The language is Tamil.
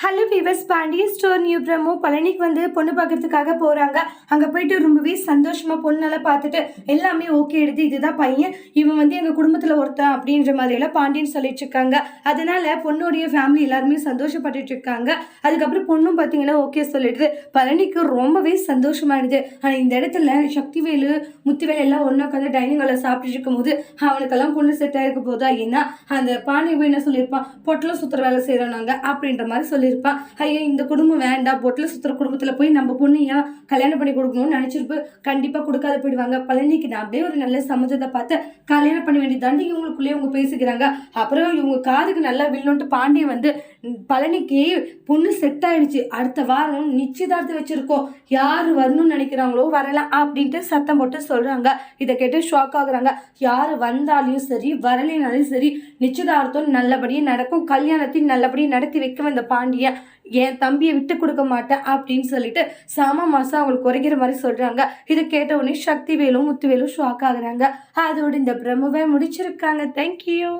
ஹலோ விவஸ் பாண்டி ஸ்டோர் நியூ பிரமோ பழனிக்கு வந்து பொண்ணு பார்க்கறதுக்காக போகிறாங்க அங்கே போயிட்டு ரொம்பவே சந்தோஷமாக பொண்ணெல்லாம் பார்த்துட்டு எல்லாமே ஓகே எடுத்து இதுதான் பையன் இவன் வந்து எங்கள் குடும்பத்தில் ஒருத்தன் அப்படின்ற மாதிரியெல்லாம் பாண்டியன் சொல்லிட்டு இருக்காங்க. அதனால பொண்ணுடைய ஃபேமிலி எல்லாருமே சந்தோஷப்பட்டுட்டு இருக்காங்க. அதுக்கப்புறம் பொண்ணும் பார்த்தீங்கன்னா ஓகே சொல்லிடுது. பழனிக்கு ரொம்பவே சந்தோஷமாயிடுது. ஆனால் இந்த இடத்துல சக்திவேலு முத்துவேலு எல்லாம் ஒன்றா உட்காந்து டைனிங் ஹாலில் சாப்பிட்டுட்டு இருக்கும்போது அவனுக்கெல்லாம் பொண்ணு செட்டாக இருக்க போதா ஏன்னா அந்த பாண்டி போய் என்ன சொல்லியிருப்பான்? பொட்டலம் சுற்றுற வேலை செய்கிறோம் நாங்கள் அப்படின்ற மாதிரி சொல்லியிருப்பான் ஐயோ இந்த குடும்பம் வேண்டாம். பொட்டில் சுற்றுற குடும்பத்தில் போய் நம்ம பொண்ணு ஏன் கல்யாணம் பண்ணி கொடுக்கணும்னு நினச்சிருப்பு கண்டிப்பாக கொடுக்காத போயிடுவாங்க. பழனிக்கு நான் அப்படியே ஒரு நல்ல சம்மந்தத்தை பார்த்து கல்யாணம் பண்ண வேண்டியதாண்டி இவங்களுக்குள்ளேயே இவங்க பேசிக்கிறாங்க. அப்புறம் இவங்க காதுக்கு நல்லா வில்லோன்ட்டு பாண்டியன் வந்து பழனிக்கு பொண்ணு செட் ஆயிடுச்சு. அடுத்த வாரம் நிச்சயதார்த்தம் வச்சிருக்கோம். யார் வரணும்னு நினைக்கிறாங்களோ வரலாம் அப்படின்ட்டு சத்தம் போட்டு சொல்றாங்க. இதை கேட்டு ஷாக் ஆகுறாங்க. யார் வந்தாலையும் சரி வரலைனாலும் சரி நிச்சயதார்த்தம் நல்லபடியாக நடக்கும். கல்யாணத்தையும் நல்லபடியாக நடத்தி வைக்க இந்த பாண்டியன் என் தம்பியை விட்டு கொடுக்க மாட்டேன் அப்படின்னு சொல்லிட்டு சம மாசம் அவங்களுக்கு குறைக்கிற மாதிரி சொல்றாங்க. இதை கேட்ட உடனே சக்தி வேலும் முத்துவேலும் ஷாக் ஆகுறாங்க. அதோட இந்த பிரம்மவே முடிச்சிருக்காங்க. தேங்க்யூ